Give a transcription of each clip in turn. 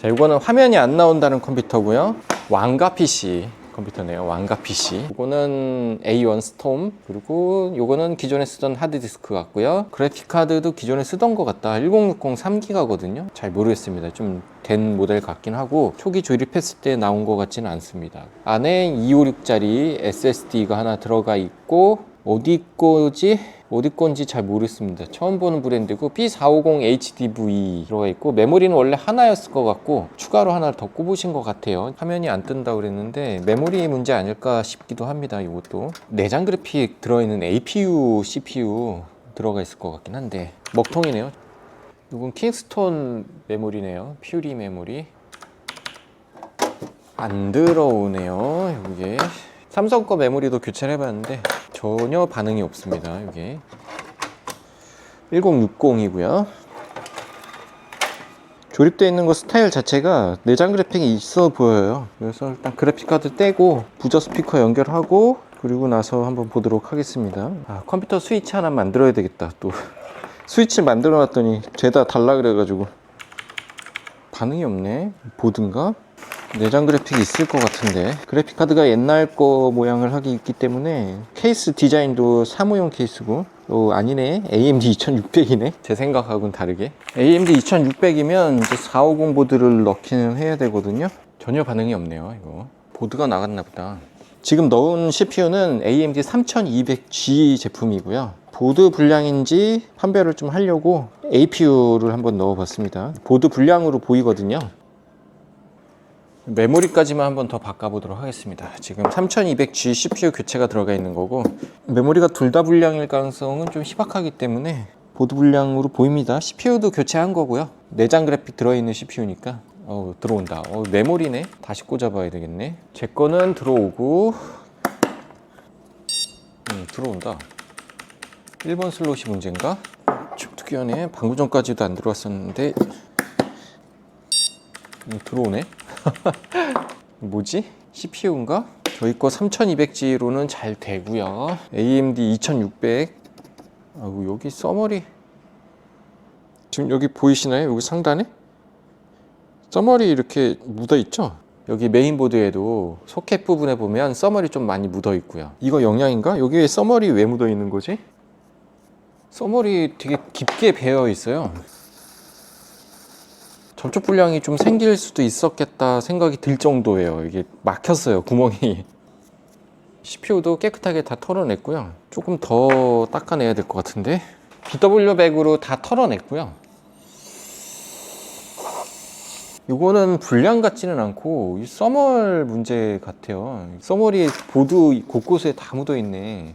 자, 이거는 화면이 안 나온다는 컴퓨터고요. 왕가 PC 컴퓨터네요. 왕가 PC. 이거는 A1 스톰 그리고 이거는 기존에 쓰던 하드디스크 같고요. 그래픽 카드도 기존에 쓰던 것 같다. 1060 3기가거든요. 잘 모르겠습니다. 좀 된 모델 같긴 하고 초기 조립했을 때 나온 것 같지는 않습니다. 안에 256짜리 SSD가 하나 들어가 있고 어디 거지? 어디 건지 잘 모르겠습니다. 처음 보는 브랜드고 B450 HDV 들어가 있고 메모리는 원래 하나였을 것 같고 추가로 하나 더 꼽으신 것 같아요. 화면이 안 뜬다 그랬는데 메모리 문제 아닐까 싶기도 합니다. 이것도 내장 그래픽 들어있는 APU, CPU 들어가 있을 것 같긴 한데 먹통이네요. 이건 킹스톤 메모리네요. 퓨리 메모리. 안 들어오네요. 이게 삼성 거 메모리도 교체를 해봤는데 전혀 반응이 없습니다. 이게 1060이고요. 조립되어 있는 거 스타일 자체가 내장 그래픽이 있어 보여요. 그래서 일단 그래픽 카드 떼고 부저 스피커 연결하고 그리고 나서 한번 보도록 하겠습니다. 아, 컴퓨터 스위치 하나 만들어야 되겠다. 또 스위치를 만들어 놨더니 죄다 달라 그래가지고 반응이 없네. 보든가? 내장 그래픽이 있을 것 같은데. 그래픽 카드가 옛날 거 모양을 하기 있기 때문에 케이스 디자인도 사무용 케이스고 어, 아니네. AMD 2600이네. 제 생각하고는 다르게. AMD 2600이면 이제 450 보드를 넣기는 해야 되거든요. 전혀 반응이 없네요 이거. 보드가 나갔나 보다. 지금 넣은 CPU는 AMD 3200G 제품이고요. 보드 분량인지 판별을 좀 하려고 APU를 한번 넣어봤습니다. 보드 분량으로 보이거든요 메모리까지만 한번 더 바꿔보도록 하겠습니다. 지금 3200G CPU 교체가 들어가 있는 거고 메모리가 둘 다 불량일 가능성은 좀 희박하기 때문에 보드 불량으로 보입니다. CPU도 교체한 거고요. 내장 그래픽 들어있는 CPU니까 어, 들어온다. 어, 메모리네. 다시 꽂아봐야 되겠네. 제 거는 들어오고 음, 들어온다. 1번 슬롯이 문제인가? 좀 특이하네. 방금 전까지도 안 들어왔었는데 음, 들어오네. 뭐지? CPU인가? 저희 거 3200G로는 잘 되고요. AMD 2600. 아이고 여기 써머리 지금 여기 보이시나요? 여기 상단에 써머리 이렇게 묻어 있죠? 여기 메인보드에도 소켓 부분에 보면 써머리 좀 많이 묻어 있고요. 이거 영양인가? 여기 에 써머리 왜 묻어 있는 거지? 써머리 되게 깊게 배어 있어요. 접촉 불량이 좀 생길 수도 있었겠다 생각이 들 정도예요. 이게 막혔어요, 구멍이. CPU도 깨끗하게 다 털어냈고요. 조금 더 닦아내야 될 것 같은데. BW 백으로 다 털어냈고요. 이거는 불량 같지는 않고 이 써멀 문제 같아요. 써멀이 보드 곳곳에 다 묻어 있네.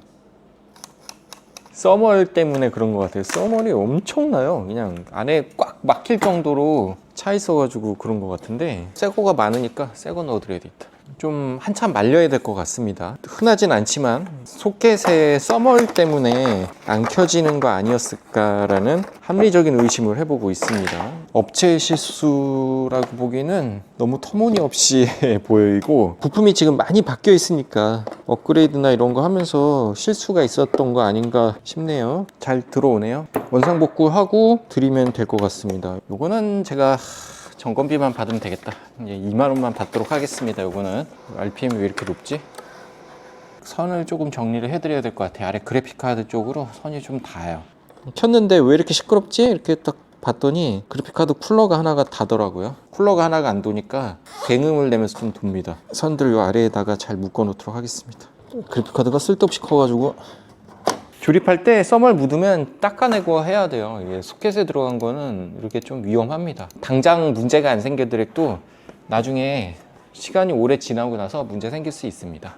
써멀 때문에 그런 것 같아요. 써멀이 엄청나요. 그냥 안에 꽉 막힐 정도로 차 있어가지고 그런 것 같은데 새 거가 많으니까 새거 넣어드려야겠다. 좀 한참 말려야 될 것 같습니다. 흔하진 않지만 소켓의 써멀 때문에 안 켜지는 거 아니었을까라는 합리적인 의심을 해보고 있습니다. 업체 실수라고 보기에는 너무 터무니없이 보이고 부품이 지금 많이 바뀌어 있으니까 업그레이드나 이런 거 하면서 실수가 있었던 거 아닌가 싶네요. 잘 들어오네요. 원상복구하고 드리면 될 것 같습니다. 요거는 제가 점검비만 받으면 되겠다. 이제 2만 원만 받도록 하겠습니다. 요거는 RPM이 왜 이렇게 높지? 선을 조금 정리를 해드려야 될 것 같아요. 아래 그래픽 카드 쪽으로 선이 좀 닿아요. 켰는데 왜 이렇게 시끄럽지? 이렇게 딱 봤더니 그래픽 카드 쿨러가 하나가 닿더라고요. 쿨러가 하나가 안 도니까 뱅음을 내면서 좀 돕니다. 선들 요 아래에다가 잘 묶어 놓도록 하겠습니다. 그래픽 카드가 쓸데없이 커가지고 조립할 때 썸을 묻으면 닦아내고 해야 돼요. 이게 소켓에 들어간 거는 이렇게 좀 위험합니다. 당장 문제가 안 생기더라도 나중에 시간이 오래 지나고 나서 문제 생길 수 있습니다.